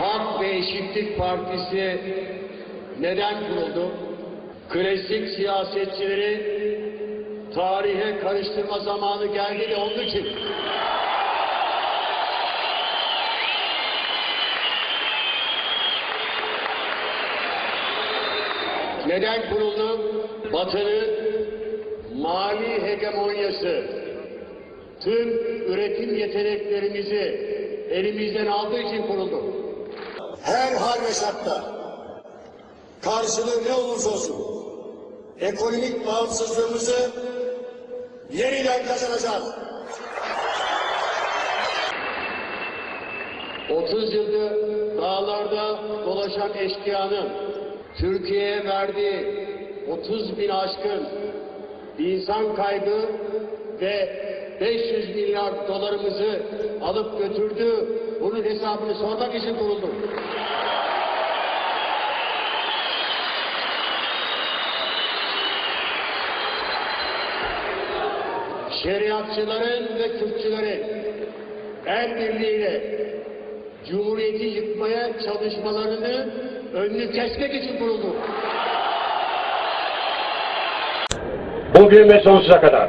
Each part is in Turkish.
Hak ve Eşitlik Partisi neden kuruldu? Klasik siyasetçileri tarihe karıştırma zamanı geldi de onun için. Neden kuruldu? Batı'nın mali hegemonyası tüm üretim yeteneklerimizi elimizden aldığı için kuruldu. Her hal ve şartta karşılığı ne olursa olsun ekonomik bağımsızlığımızı yeniden kazanacağız. 30 yıldır dağlarda dolaşan eşkıyanın Türkiye'ye verdiği 30 bin aşkın insan kaybı ve 500 milyar dolarımızı alıp götürdü. Bunun hesabını sormak için kuruldu. Şeriatçıların ve Türkçülerin el birliğiyle Cumhuriyeti yıkmaya çalışmalarını önünü kesmek için kuruldu. Bugün ve sonsuza kadar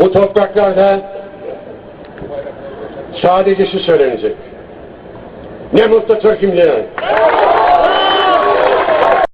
bu topraklarda sadece şu söylenecek. Ne mutlu Türk'üm diyen.